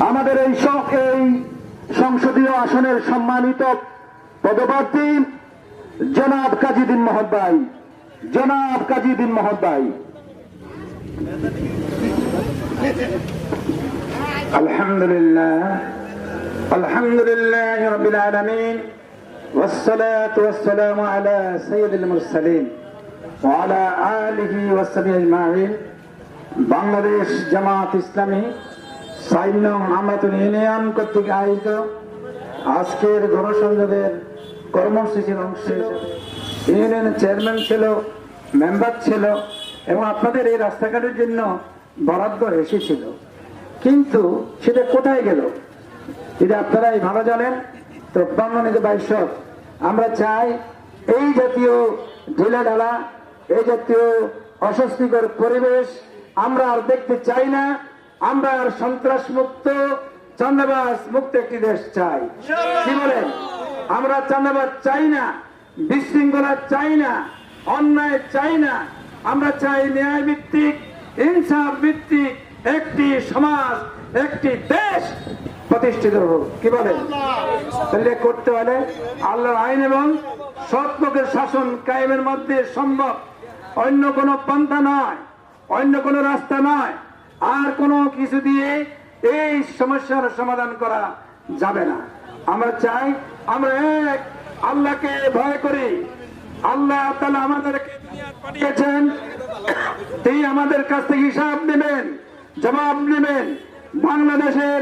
আমাদের এই স- এই সংসদীয় আসনের সম্মানিত পদপ্রার্থী জনাব কাজীদিন মোহন ভাই জনাব কাজীদিন মোহন ভাই الحمد لله الحمد لله رب العالمين والصلاة والسلام على سيد المرسلين وعلى آله وصحبه أجمعين বাংলাদেশ জামাত ইসলামী সাইনং আমাতুল ইউনিয়ন কর্তৃক আয়োজিত আজকের গণসংযোগের কর্মসূচির অংশ হিসেবে ইউনিয়নের চেয়ারম্যান ছিল, মেম্বার ছিল এবং আপনাদের এই রাস্তাঘাটের জন্য বরাদ্দ এসেছিল কিন্তু সেটা কোথায় গেল? যদি আপনারাই ভালো জানেন তো বাংলানিত বাইশক আমরা চাই এই জাতীয় ঢিলা ঢালা, এই জাতীয় অস্বস্তিকর পরিবেশ আমরা আর দেখতে চাই না। আমরা সন্ত্রাস মুক্ত চান্দাবাস মুক্ত একটি দেশ চাই। কি বলেন? আমরা চান্দাবাজ চাই না, বিশৃঙ্খলা চাই না, অন্যায় চাই না। আমরা চাই ন্যায় ভিত্তিক, ইনসাফ ভিত্তিক একটি সমাজ, একটি দেশ প্রতিষ্ঠিত হোক। কি বলেন? তাহলে করতে হলে আল্লাহর আইন এবং সৎ লোকের শাসন কায়েমের মধ্যে সম্ভব। অন্য কোনো পন্থা নয়, অন্য কোনো রাস্তা নয়। আর কোনো কিছু দিয়ে এই সমস্যার সমাধান করা যাবে না। আমরা চাই আমরা এক, আল্লাহকে ভয় করি। আল্লাহ তালা আমাদেরকে পাঠিয়েছেন। তিনি আমাদের কাছ থেকে হিসাব নেবেন, জবাব নেবেন। বাংলাদেশের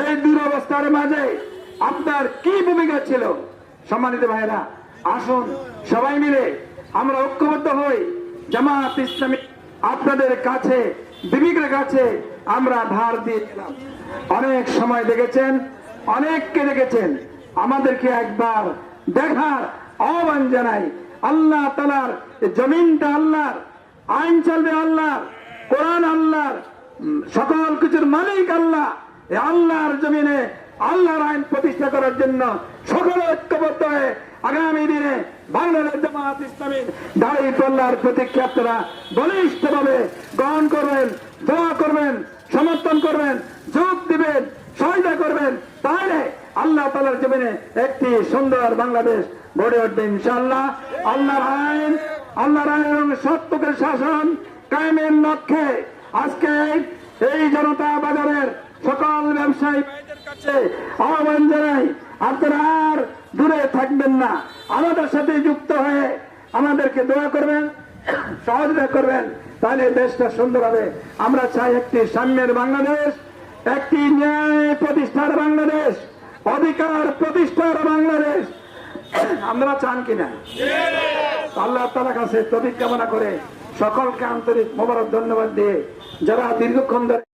এই দুরবস্থার মাঝে আপনার কি ভূমিকা ছিল? সম্মানিত ভাইরা আসুন সবাই মিলে আমরা ঐক্যবদ্ধ হই। জামাত ইসলামী আপনাদের কাছে বিবেকের কাছে আমরা ধার দিয়েছিলাম অনেক সময় দেখেছেন, অনেককে দেখেছেন। আমাদেরকে একবার দেখার আহ্বান জানাই। আল্লাহ তালার জমিনটা আল্লাহর, আইন চলবে আল্লাহর, কোরআন আল্লাহর সকল কিছুর মালিক আল্লাহ। আল্লাহর জমিনে আল্লাহর আইন প্রতিষ্ঠা করার জন্য সকল ঐক্যবদ্ধ হয়ে আগামী দিনে বাংলাদেশ জামাত ইসলামী দাঁড়িয়ে পাল্লার প্রতীক্ষা আপনারা বলিষ্ঠভাবে গ্রহণ করবেন, দোয়া করবেন, সমর্থন করবেন, যোগ দিবেন, সহায়তা করবেন। তাহলে আল্লাহ তালার জমিনে একটি সুন্দর বাংলাদেশ গড়ে উঠবে ইনশাল্লাহ আল্লাহর আইন আল্লাহর আইন এবং সত্যকের শাসন কায়েমের লক্ষ্যে আজকে এই জনতা বাজারের সকল ব্যবসায়ী কাছে আহ্বান জানাই আপনারা আর দূরে থাকবেন না। আমাদের সাথে যুক্ত হয়ে আমাদেরকে দোয়া করবেন, সহযোগিতা করবেন, তাহলে দেশটা সুন্দর হবে। আমরা চাই একটি সাম্যের বাংলাদেশ, একটি ন্যায় প্রতিষ্ঠার বাংলাদেশ, অধিকার প্রতিষ্ঠার বাংলাদেশ। আমরা চান কিনা? আল্লাহ তালা কাছে কামনা করে সকলকে আন্তরিক মোবারক ধন্যবাদ দিয়ে যারা দীর্ঘক্ষণ ধরে